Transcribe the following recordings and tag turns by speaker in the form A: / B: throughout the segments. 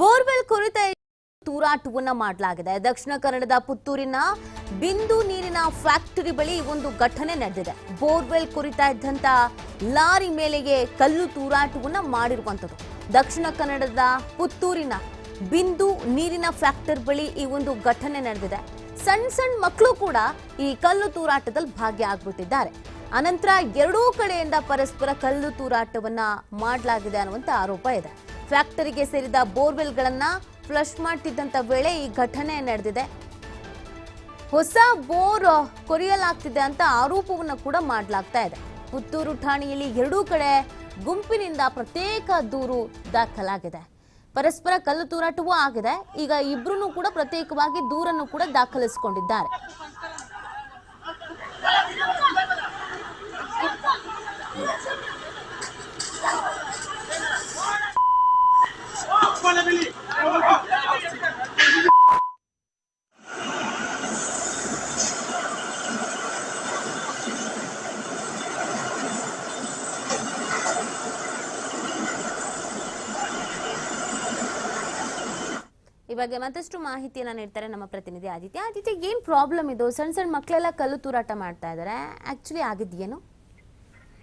A: Borewell ಕುರಿತ ತೂರಾಟವನ್ನ ಮಾಡಲಾಗಿದೆ. ದಕ್ಷಿಣ ಕನ್ನಡದ ಪುತ್ತೂರಿನ ಬಿಂದು ನೀರಿನ ಫ್ಯಾಕ್ಟರಿ ಬಳಿ ಒಂದು ಘಟನೆ ನಡೆದಿದೆ. ಬೋರ್ವೆಲ್ ಕುರಿತಾ ಇದ್ದಂತ ಲಾರಿ ಮೇಲೆಗೆ ಕಲ್ಲು ತೂರಾಟವನ್ನ ಮಾಡಿರುವಂಥದ್ದು. ದಕ್ಷಿಣ ಕನ್ನಡದ ಪುತ್ತೂರಿನ ಬಿಂದು ನೀರಿನ ಫ್ಯಾಕ್ಟರಿ ಬಳಿ ಈ ಒಂದು ಘಟನೆ ನಡೆದಿದೆ. ಸಣ್ಣ ಸಣ್ಣ ಮಕ್ಕಳು ಕೂಡ ಈ ಕಲ್ಲು ತೂರಾಟದಲ್ಲಿ ಭಾಗಿಯಾಗ್ಬಿಟ್ಟಿದ್ದಾರೆ. ಅನಂತರ ಎರಡೂ ಕಡೆಯಿಂದ ಪರಸ್ಪರ ಕಲ್ಲು ತೂರಾಟವನ್ನ ಮಾಡಲಾಗಿದೆ ಅನ್ನುವಂತ ಆರೋಪ ಇದೆ. ಫ್ಯಾಕ್ಟರಿಗೆ ಸೇರಿದ ಬೋರ್ವೆಲ್ಗಳನ್ನ ಫ್ಲಶ್ ಮಾಡ್ತಿದ್ದಂತ ವೇಳೆ ಈ ಘಟನೆ ನಡೆದಿದೆ. ಹೊಸ ಬೋರ್ ಕೊರೆಯಲಾಗ್ತಿದೆ ಅಂತ ಆರೋಪವನ್ನು ಕೂಡ ಮಾಡಲಾಗ್ತಾ ಇದೆ. ಪುತ್ತೂರು ಠಾಣೆಯಲ್ಲಿ ಎರಡೂ ಕಡೆ ಗುಂಪಿನಿಂದ ಪ್ರತ್ಯೇಕ ದೂರು ದಾಖಲಾಗಿದೆ. ಪರಸ್ಪರ ಕಲ್ಲು ತೂರಾಟವೂ ಆಗಿದೆ. ಈಗ ಇಬ್ರು ಕೂಡ ಪ್ರತ್ಯೇಕವಾಗಿ ದೂರನ್ನು ಕೂಡ ದಾಖಲಿಸಿಕೊಂಡಿದ್ದಾರೆ. ಈ ಬಗ್ಗೆ ಮತ್ತಷ್ಟು ಮಾಹಿತಿಯನ್ನು ನೀಡ್ತಾರೆ ನಮ್ಮ ಪ್ರತಿನಿಧಿ ಆದಿತ್ಯ. ಆದಿತ್ಯ, ಏನು ಪ್ರಾಬ್ಲಮ್ ಇದು? ಸಣ್ಣ ಸಣ್ಣ ಮಕ್ಕಳೆಲ್ಲ ಕಲ್ಲು ತೂರಾಟ ಮಾಡ್ತಾ ಇದ್ದಾರೆ ಆ್ಯಕ್ಚುಲಿ ಆಗಿದ್ಯೇನು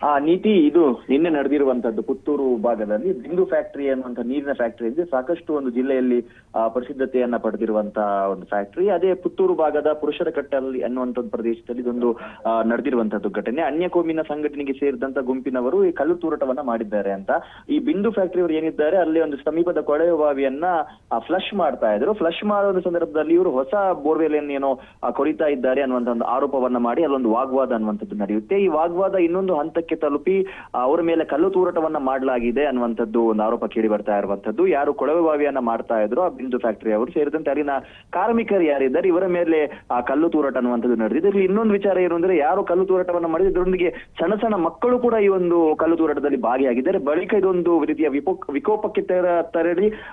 B: ಆ ನೀತಿ ಇದು ನಿನ್ನೆ ನಡೆದಿರುವಂತದ್ದು ಪುತ್ತೂರು ಭಾಗದಲ್ಲಿ. ಬಿಂದು ಫ್ಯಾಕ್ಟರಿ ಅನ್ನುವಂತ ನೀರಿನ ಫ್ಯಾಕ್ಟರಿ ಇದೆ. ಸಾಕಷ್ಟು ಒಂದು ಜಿಲ್ಲೆಯಲ್ಲಿ ಪ್ರಸಿದ್ಧತೆಯನ್ನ ಪಡೆದಿರುವಂತ ಒಂದು ಫ್ಯಾಕ್ಟರಿ ಅದೇ ಪುತ್ತೂರು ಭಾಗದ ಪುರುಷರ ಕಟ್ಟಲ್ಲಿ ಅನ್ನುವಂತ ಪ್ರದೇಶದಲ್ಲಿ ಇದೊಂದು ನಡೆದಿರುವಂತದ್ದು ಘಟನೆ. ಅನ್ಯ ಕೋಮಿನ ಸಂಘಟನೆಗೆ ಸೇರಿದಂತ ಗುಂಪಿನವರು ಈ ಕಲ್ಲು ತೂರಾಟವನ್ನ ಮಾಡಿದ್ದಾರೆ ಅಂತ. ಈ ಬಿಂದು ಫ್ಯಾಕ್ಟರಿ ಅವರು ಏನಿದ್ದಾರೆ, ಅಲ್ಲಿ ಒಂದು ಸಮೀಪದ ಕೊಳೆಯ ಬಾವಿಯನ್ನ ಫ್ಲಶ್ ಮಾಡ್ತಾ ಇದ್ರು. ಫ್ಲಶ್ ಮಾಡುವ ಸಂದರ್ಭದಲ್ಲಿ ಇವರು ಹೊಸ ಬೋರ್ವೆಲ್ ಏನೋ ಕೊರಿತಾ ಇದ್ದಾರೆ ಅನ್ನುವಂತ ಒಂದು ಆರೋಪವನ್ನ ಮಾಡಿ ಅಲ್ಲೊಂದು ವಾಗ್ವಾದ ಅನ್ನುವಂಥದ್ದು ನಡೆಯುತ್ತೆ. ಈ ವಾಗ್ವಾದ ಇನ್ನೊಂದು ಹಂತಕ್ಕೆ ತಲುಪಿ ಅವರ ಮೇಲೆ ಕಲ್ಲು ತೂರಾಟವನ್ನ ಮಾಡಲಾಗಿದೆ ಅನ್ನುವಂಥದ್ದು ಒಂದು ಆರೋಪ ಕೇಳಿ ಬರ್ತಾ ಇರುವಂತದ್ದು ಯಾರು ಕೊಳವೆ ಬಾವಿಯನ್ನ ಮಾಡ್ತಾ ಇದ್ರು ಆ ಬಿಂದು ಫ್ಯಾಕ್ಟರಿ ಅವರು ಸೇರಿದಂತೆ ಅಲ್ಲಿನ ಕಾರ್ಮಿಕರು ಯಾರಿದ್ದಾರೆ ಇವರ ಮೇಲೆ ಆ ಕಲ್ಲು ತೂರಾಟ ಅನ್ನುವಂಥದ್ದು ನಡೆದಿದೆ. ಇಲ್ಲಿ ಇನ್ನೊಂದು ವಿಚಾರ ಏನು ಅಂದ್ರೆ ಯಾರು ಕಲ್ಲು ತೂರಾಟವನ್ನ ಮಾಡಿದ್ರೆ ಇದರೊಂದಿಗೆ ಸಣ್ಣ ಸಣ್ಣ ಮಕ್ಕಳು ಕೂಡ ಈ ಒಂದು ಕಲ್ಲು ತೂರಾಟದಲ್ಲಿ ಭಾಗಿಯಾಗಿದ್ದಾರೆ. ಬಳಿಕ ಇದೊಂದು ರೀತಿಯ ವಿಕೋಪಕ್ಕೆ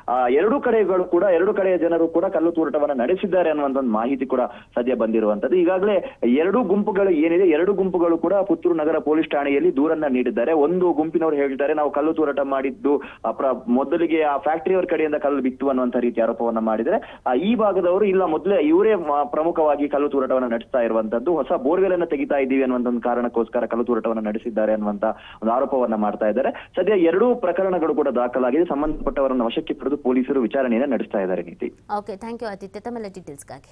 B: ಆ, ಎರಡು ಕಡೆಗಳು ಕೂಡ ಎರಡು ಕಡೆಯ ಜನರು ಕೂಡ ಕಲ್ಲು ತೂರಾಟವನ್ನ ನಡೆಸಿದ್ದಾರೆ ಅನ್ನುವಂತ ಒಂದು ಮಾಹಿತಿ ಕೂಡ ಸದ್ಯ ಬಂದಿರುವಂತದ್ದು ಈಗಾಗಲೇ ಎರಡು ಗುಂಪುಗಳು ಏನಿದೆ ಎರಡು ಗುಂಪುಗಳು ಕೂಡ ಪುತ್ತೂರು ನಗರ ಪೊಲೀಸ್ ಠಾಣೆಯಲ್ಲಿ ದೂರನ್ನ ನೀಡಿದ್ದಾರೆ. ಒಂದು ಗುಂಪಿನವರು ಹೇಳ್ತಾರೆ, ನಾವು ಕಲ್ಲು ತೂರಾಟ ಮಾಡಿದ್ದು ಮೊದಲಿಗೆ ಆ ಫ್ಯಾಕ್ಟರಿಯವರ ಕಡೆಯಿಂದ ಕಲ್ಲು ಬಿತ್ತು ಅನ್ನುವಂತ ರೀತಿ ಆರೋಪವನ್ನ ಮಾಡಿದರೆ ಈ ಭಾಗದವರು ಇಲ್ಲ, ಮೊದಲೇ ಇವರೇ ಪ್ರಮುಖವಾಗಿ ಕಲ್ಲು ತೂರಾಟವನ್ನು ನಡೆಸ್ತಾ ಇರುವಂತದ್ದು ಹೊಸ ಬೋರ್ವೆಲ್ ಅನ್ನ ತೆಗಿತಾ ಇದ್ದೀವಿ ಅನ್ನುವಂತ ಒಂದು ಕಾರಣಕ್ಕೋಸ್ಕರ ಕಲ್ಲು ತೂರಾಟವನ್ನು ನಡೆಸಿದ್ದಾರೆ ಅನ್ನುವಂತ ಒಂದು ಆರೋಪವನ್ನ ಮಾಡ್ತಾ ಇದ್ದಾರೆ. ಸದ್ಯ ಎರಡೂ ಪ್ರಕರಣಗಳು ಕೂಡ ದಾಖಲಾಗಿದೆ. ಸಂಬಂಧಪಟ್ಟವರನ್ನು ವಶಕ್ಕೆ ಪಡೆದು ಪೊಲೀಸರು ವಿಚಾರಣೆಯನ್ನು ನಡೆಸ್ತಾ ಇದ್ದಾರೆ ನೀತಿ.
A: ಓಕೆ ಥ್ಯಾಂಕ್ ಯು ಆದಿತ್ಯ ತಮ್ಮೆಲ್ಲ ಡೀಟೇಲ್ಸ್ಗಾಗಿ.